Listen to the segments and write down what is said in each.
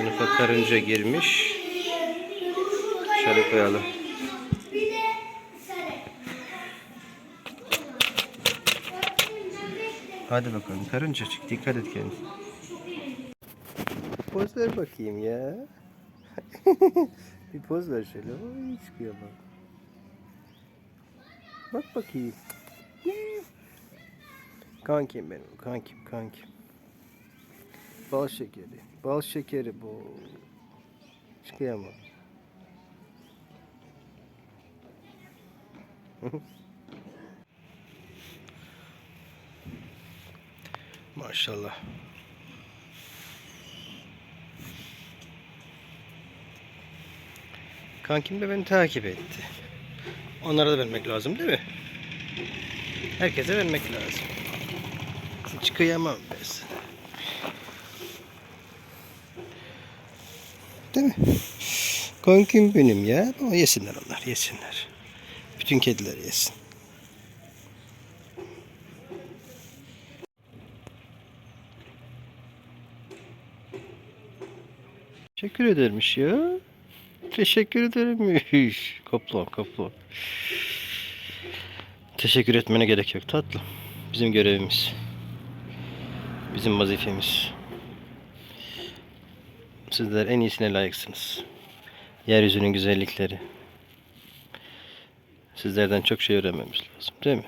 Sınıfa karınca girmiş. Şöyle koyalım. Hadi bakalım karıncacık dikkat et kendine. Poz ver bakayım ya. bir poz ver şöyle. Oy çıkıyor bak. Bak bakayım. Kankim benim kankim kankim. Bal şekeri. Bal şekeri bu. Mu? Maşallah. Kankim de beni takip etti. Onlara da vermek lazım değil mi? Herkese vermek lazım. Hiç kıyamam ben sana. Değil mi? Kankim benim ya. O yesinler onlar yesinler. Bütün kediler yesin. Teşekkür edermiş ya. Teşekkür ederimmiş. Kaplan kaplan. Teşekkür etmene gerek yok tatlım. Bizim görevimiz. Bizim vazifemiz. Sizler en iyisine layıksınız. Yeryüzünün güzellikleri. Sizlerden çok şey öğrenmemiz lazım değil mi?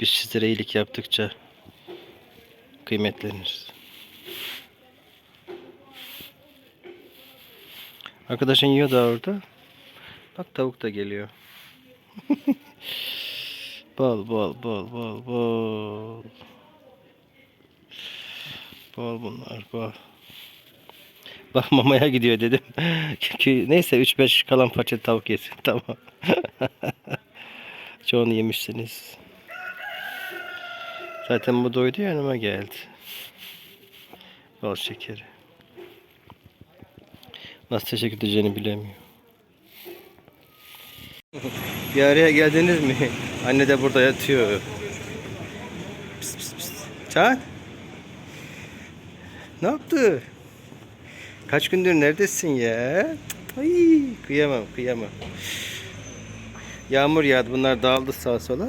Biz sizlere iyilik yaptıkça kıymetleniriz. Arkadaşın yiyor da orada. Bak tavuk da geliyor. bal bal bal bal bal. Bal bunlar bal. Bak mamaya gidiyor dedim. Çünkü neyse 3-5 kalan parça tavuk yesin. Tamam. Çoğunu yemişsiniz. Zaten bu doydu yanıma geldi. Bal şekeri. Nasıl teşekkür edeceğini bilemiyor. Bir araya geldiniz mi? Anne de burada yatıyor. Pis pis pis. Çağat. Ne yaptı? Kaç gündür neredesin ya? Ay, kıyamam kıyamam. Yağmur yağdı bunlar dağıldı sağa sola.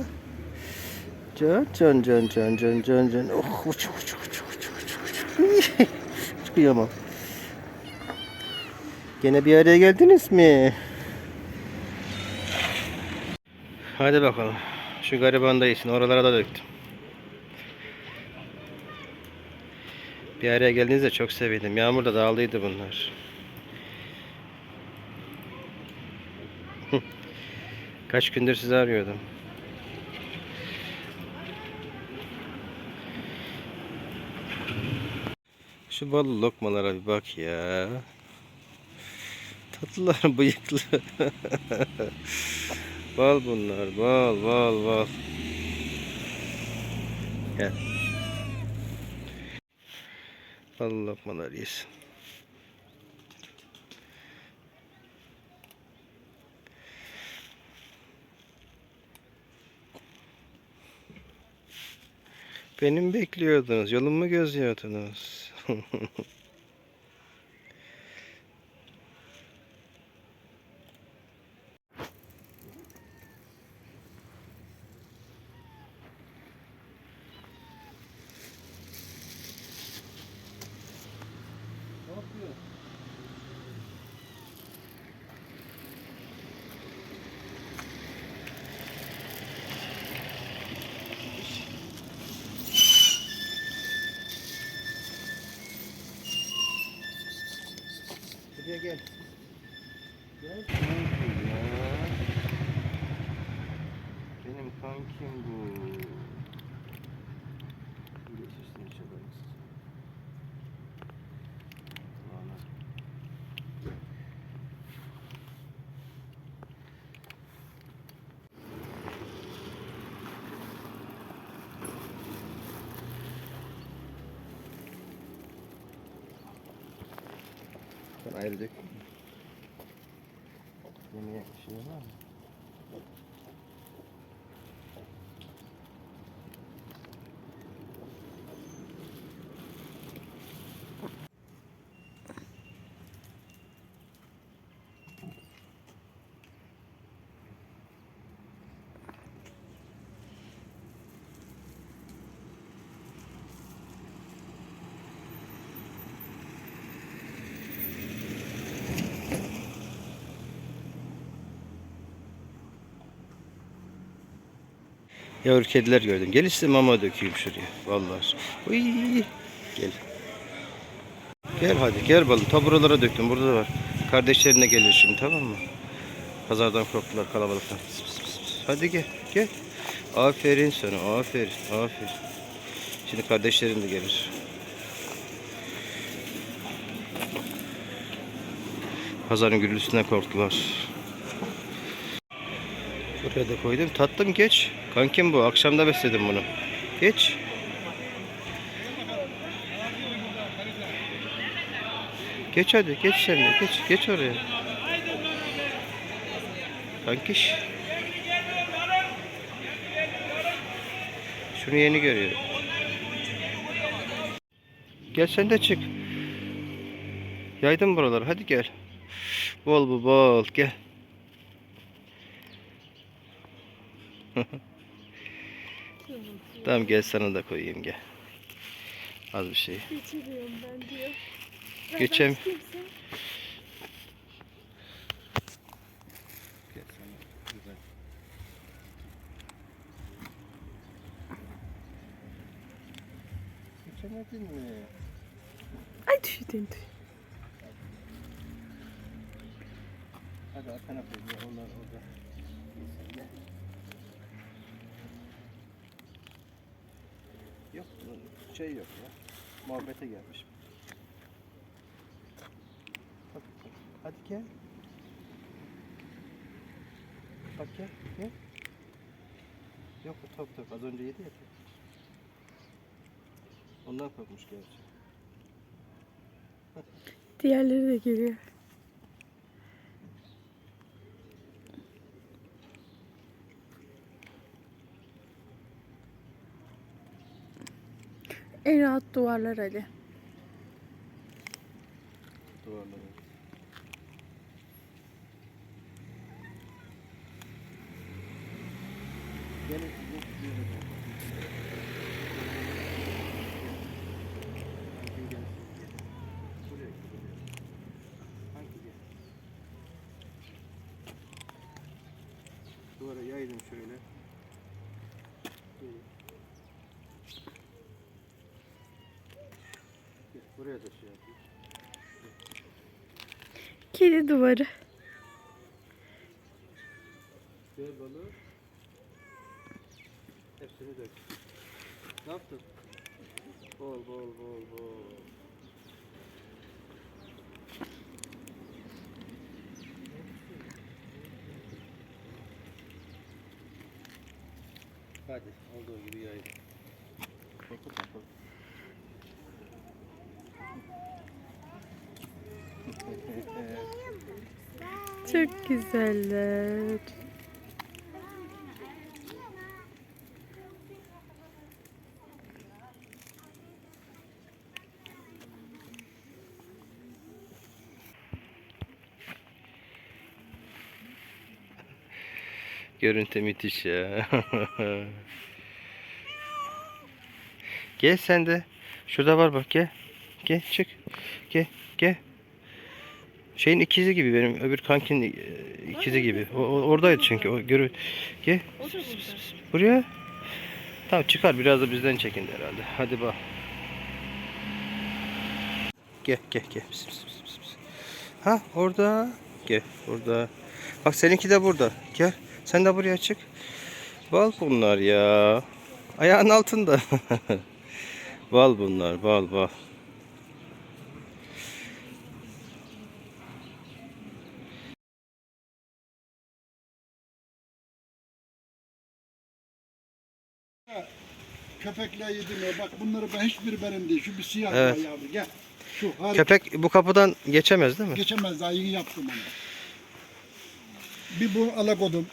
Can can can can can can can. Oh uç uç uç uç uç uç. Kıyamam. Gene bir araya geldiniz mi? Hadi bakalım. Şu gariban da iyisin. Oralara da döktüm. Bir araya geldiğinizde çok sevindim. Yağmur da dağıldıydı bunlar. Kaç gündür sizi arıyordum. Şu bal lokmalara bir bak ya. Tatlılar bıyıklı. bal bunlar. Bal bal bal. Gel. Bal lokmalar yesin. Benim bekliyordunuz. Yolumu gözlüyordunuz. Buraya gel. Gel. Benim kankim bu. Geç üstüne çabarız. Allah'ına. Ben ayrı dökeyim. Yemeğe şey var mı? Yavru kediler gördüm. Gel size mama dökeyim şuraya. Vallahi. Uy. Gel. Gel hadi gel balım. Ta buralara döktüm. Burada da var. Kardeşlerine gelir şimdi tamam mı? Pazardan korktular kalabalıktan. Hadi gel gel. Aferin sana aferin aferin. Şimdi kardeşlerin de gelir. Pazarın gürültüsünden korktular. Buraya da koydum. Tatlım geç. Kankim bu. Akşamda besledim bunu. Geç. Geç hadi. Geç sen de. Geç. Geç oraya. Kankiş. Şunu yeni görüyorum. Gel sen de çık. Yaydım buraları. Hadi gel. Bol bu bol. Gel. Tamam gel sana da koyayım gel. Az bir şey. Geçiriyorum ben diyor. Ben Geçem. Geçemedin mi? Ay düştün düş. Hadi arkana koy. Onlar orada. Yok şey yok ya. Muhabbete gelmiş. Hadi, hadi gel. Bak gel, gel. Yok bu top top. Az önce yedi ya. Ondan korkmuş gerçi. Diğerleri de geliyor. En rahat duvarlar Ali. Duvarlara. Gelin? Duvara yaydım şöyle. Böyle. Buraya da şey yapayım. Kedi duvarı. Ver balığı. Hepsini dök. Ne yaptın? Bol bol bol bol. Hadi olduğu gibi yay. Korkut korkut. Çok güzeller. Görüntü müthiş ya. gel sen de. Şurada var bak gel. Gel çık. Gel gel. Şeyin ikizi gibi benim öbür kankin e, ikizi gibi. O, oradaydı çünkü. O görü. Gel. Buraya. Tamam çıkar biraz da bizden çekindi herhalde. Hadi bak. Gel gel gel. Ha orada. Gel burada. Bak seninki de burada. Gel. Sen de buraya çık. Bal bunlar ya. Ayağın altında. bal bunlar. Bal bal. Köpekler yediriyor. Bak bunları ben hiçbir benim değil. Şu bir siyah Evet. yavru. Gel. Şu harika. Köpek bu kapıdan geçemez değil mi? Geçemez daha yeni yaptım onu. Bir bu alakodum.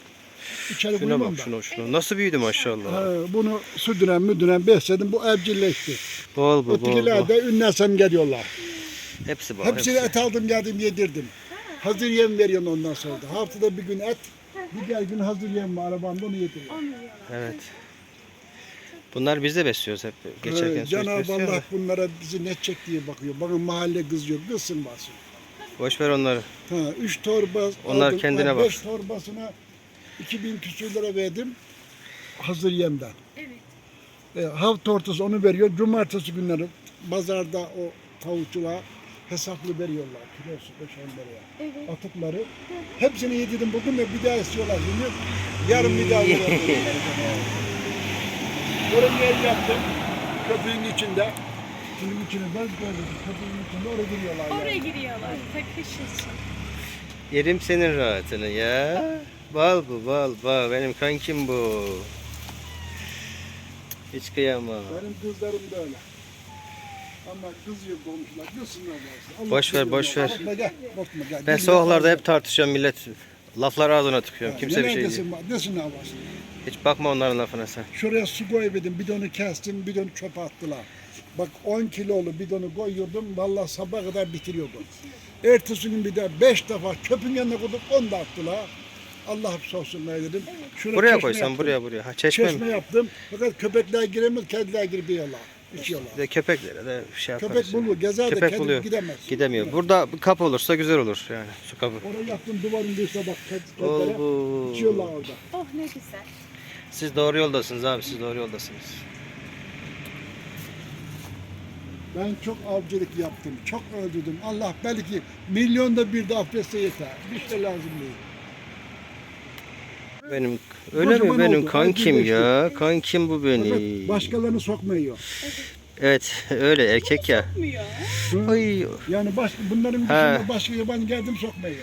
İçeri Şuna bak şuna şuna. Nasıl büyüdü maşallah. Ha, bunu sürdüren müdüren besledim. Bu evcilleşti. Bol bu bol Ötekiler bol. de geliyorlar. Hepsi bol. Hepsini Hepsi. et aldım geldim yedirdim. Hazır yem veriyorum ondan sonra. da. Haftada bir gün et. Bir diğer gün hazır yem var arabamda onu yediriyorum. Evet. Bunlar biz de besliyoruz hep. Geçerken Ee, Cenab-ı Allah da. bunlara bizi ne çek diye bakıyor. Bana mahalle kızıyor. Kızsın basın. Boş ver onları. Ha, üç torba Onlar aldım. kendine bak. Beş torbasına 2000 küsür lira verdim. hazır yemden. E, hafta ortası onu veriyor. Cumartesi günleri pazarda o tavukçuğa hesaplı veriyorlar. Kilosu 5 liraya. Atıkları. Hepsini yedirdim bugün ve bir daha istiyorlar. Yarın bir daha veriyorlar. Oraya yer yaptım. Köpüğün içinde. Şunun içine ben gördüm. Köpüğün içinde oraya giriyorlar. yani. Oraya giriyorlar. Takış için. Yerim senin rahatını ya. Bal bu bal bal. Benim kankim bu. Hiç kıyamam. Benim kızlarım da öyle. Ama kızıyor komşular. Varsa. Allah Boş ver, boş ver. Gel. Gel. Ben sokaklarda hep tartışıyorum millet. Laflar ağzına tıkıyorum. Kimse bir şey değil. Desin, desin. Hiç bakma onların lafına sen. Şuraya su koymadım. Bidonu kestim. Bidonu çöpe attılar. Bak 10 kilolu bidonu koyuyordum. Vallahi sabah kadar bitiriyordum. Ertesi gün bir de 5 defa çöpün yanına koydum. 10 da attılar. Allah hapsi olsun ne dedim. Şuraya Buraya koysan yaptım. buraya buraya. Ha çeşme, Çeşme mi? yaptım. Fakat köpekler giremez. Kediler giriyorlar. İçiyorlar. Bir de köpeklere de şey yaparız. Köpek yani. bulur. Gezer de Köpek kedi buluyor. gidemez. Gidemiyor. Burada bir kapı olursa güzel olur yani su kapı. Oraya yaptım duvarın dışına bak. Kedilere bu. içiyorlar orada. Oh ne güzel. Siz doğru yoldasınız abi siz doğru yoldasınız. Ben çok avcılık yaptım. Çok öldürdüm. Allah belki milyonda bir de affetse yeter. Bir şey lazım değil. Benim öyle mi benim oldu, kankim ya. Kankim bu Fakat benim. başkalarını sokmuyor. Evet öyle erkek ya. Sokmuyor. Ay Yani baş, bunların He. dışında başka yabancı geldim sokmuyor.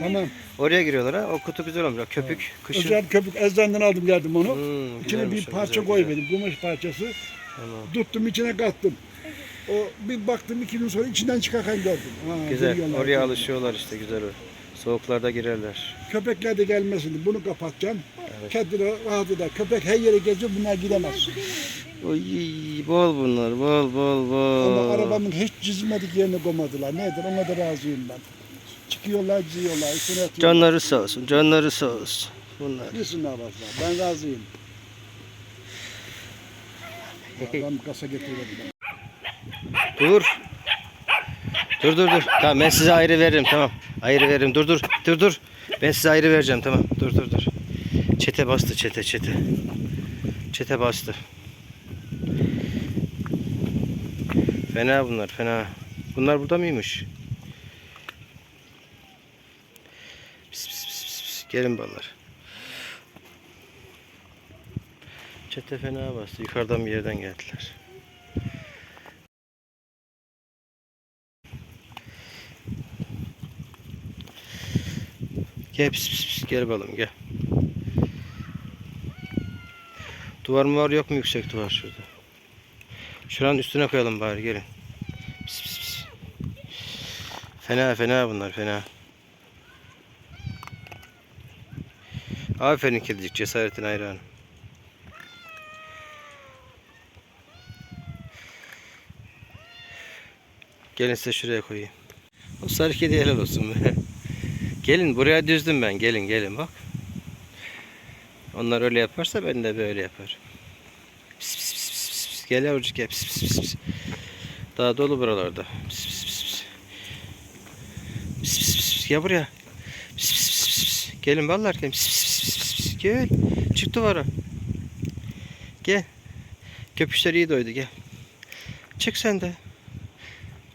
Tamam. oraya giriyorlar ha. O kutu güzel olmuş. Köpük kışın. Özel köpük eczaneden aldım geldim onu. Hmm, İçine güzelmiş bir o, parça güzel, koy güzel. dedim. Kumaş parçası. Tamam. Tuttum içine kattım. O bir baktım iki gün sonra içinden çıkarken gördüm. Ha, Güzel. geliyorlar. Oraya alışıyorlar işte güzel o. Soğuklarda girerler. Köpekler de gelmesin. Bunu kapatacaksın. Kediler rahat eder. Köpek her yere geziyor bunlar gidemez. Oy bol bunlar bol bol bol. Ama arabamın hiç çizmedik yerine koymadılar. Nedir ona da razıyım ben. Çıkıyorlar, çiziyorlar, üstüne atıyorlar. Canları sağ olsun. Canları sağ olsun. Bunlar. Yesinler varsa. Ben razıyım. Adam kasa getirdim. Dur. Dur dur dur. Tamam ben size ayrı veririm tamam. Ayrı veririm. Dur dur. Dur dur. Ben size ayrı vereceğim tamam. Dur dur dur. Çete bastı çete çete. Çete bastı. Fena bunlar fena. Bunlar burada mıymış? Pis pis pis pis pis. Gelin ballar. Çete fena bastı. Yukarıdan bir yerden geldiler. Gel pis pis pis gel balım gel. Duvar mı var yok mu yüksek duvar şurada? Şuranın üstüne koyalım bari gelin. Pis pis pis. Fena fena bunlar fena. Aferin kedicik cesaretin hayranı. Gelin size şuraya koyayım. O sarı kedi helal olsun be. Gelin buraya düzdüm ben. Gelin gelin bak. Onlar öyle yaparsa ben de böyle yaparım. Pis pis pis pis pis. Gel yavrucuk gel. Pis pis pis pis. Daha dolu buralarda. Pis pis pis pis. Pis pis pis pis. Gel buraya. Pis pis pis pis. Gelin ballar gelin. Pis pis pis pis pis pis. Gel. Çık duvara. Gel. Köpüşler iyi doydu gel. Çık sen de.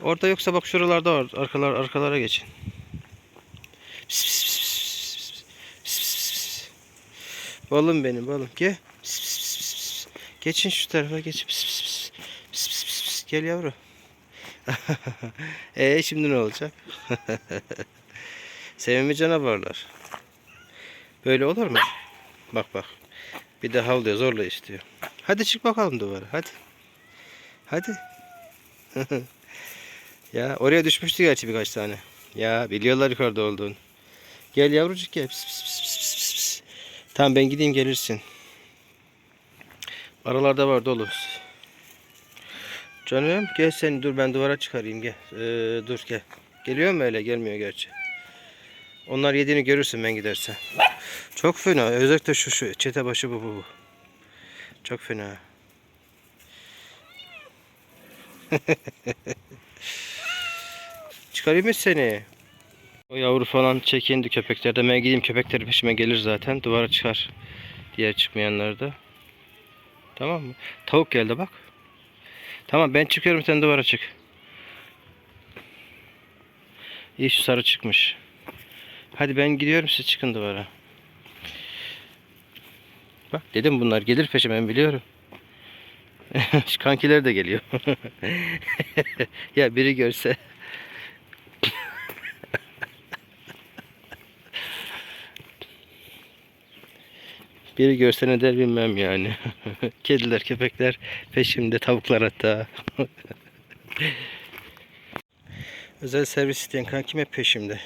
Orada yoksa bak şuralarda var. Arkalar arkalara geçin. Pis pis pis pis pis pis. Pis. Balım benim balım gel. Pis pis pis pis. Geçin şu tarafa geç. Pis pis pis. Pis pis pis pis. Gel yavru. e şimdi ne olacak? Sevimli canavarlar. Böyle olur mu? Bak bak. Bir de havlıyor zorla istiyor. Hadi çık bakalım duvara hadi. Hadi. ya oraya düşmüştü gerçi birkaç tane. Ya biliyorlar yukarıda olduğunu. Gel yavrucuk gel. Pis, pis, pis, pis, pis, pis. Tamam ben gideyim gelirsin. Aralarda var dolu. Canım gel sen dur ben duvara çıkarayım gel. Ee, dur gel. Geliyor mu öyle? Gelmiyor gerçi. Onlar yediğini görürsün ben gidersen. Çok fena. Özellikle şu şu çete başı bu bu. bu. Çok fena. Çıkarayım mı seni? O yavru falan çekindi köpeklerde. Ben gideyim köpekleri peşime gelir zaten. Duvara çıkar. Diğer çıkmayanlarda. Tamam mı? Tavuk geldi bak. Tamam ben çıkıyorum sen duvara çık. İyi şu sarı çıkmış. Hadi ben gidiyorum siz çıkın duvara. Bak dedim bunlar gelir peşime ben biliyorum. Kankiler de geliyor. ya biri görse. Biri görse ne der bilmem yani. Kediler, köpekler peşimde, tavuklar hatta. Özel servis isteyen kankim hep peşimde.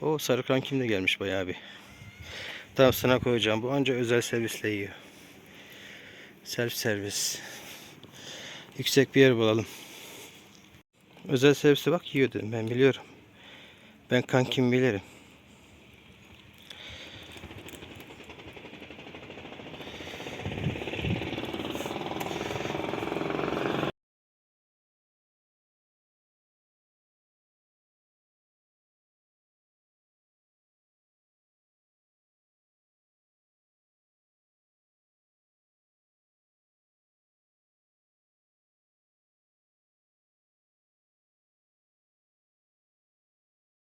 o sarı kankim de gelmiş bayağı bir. Tamam sana koyacağım. Bu anca özel servisle yiyor. Self servis. Yüksek bir yer bulalım. Özel serviste bak yiyor dedim ben biliyorum. Ben kankim bilirim.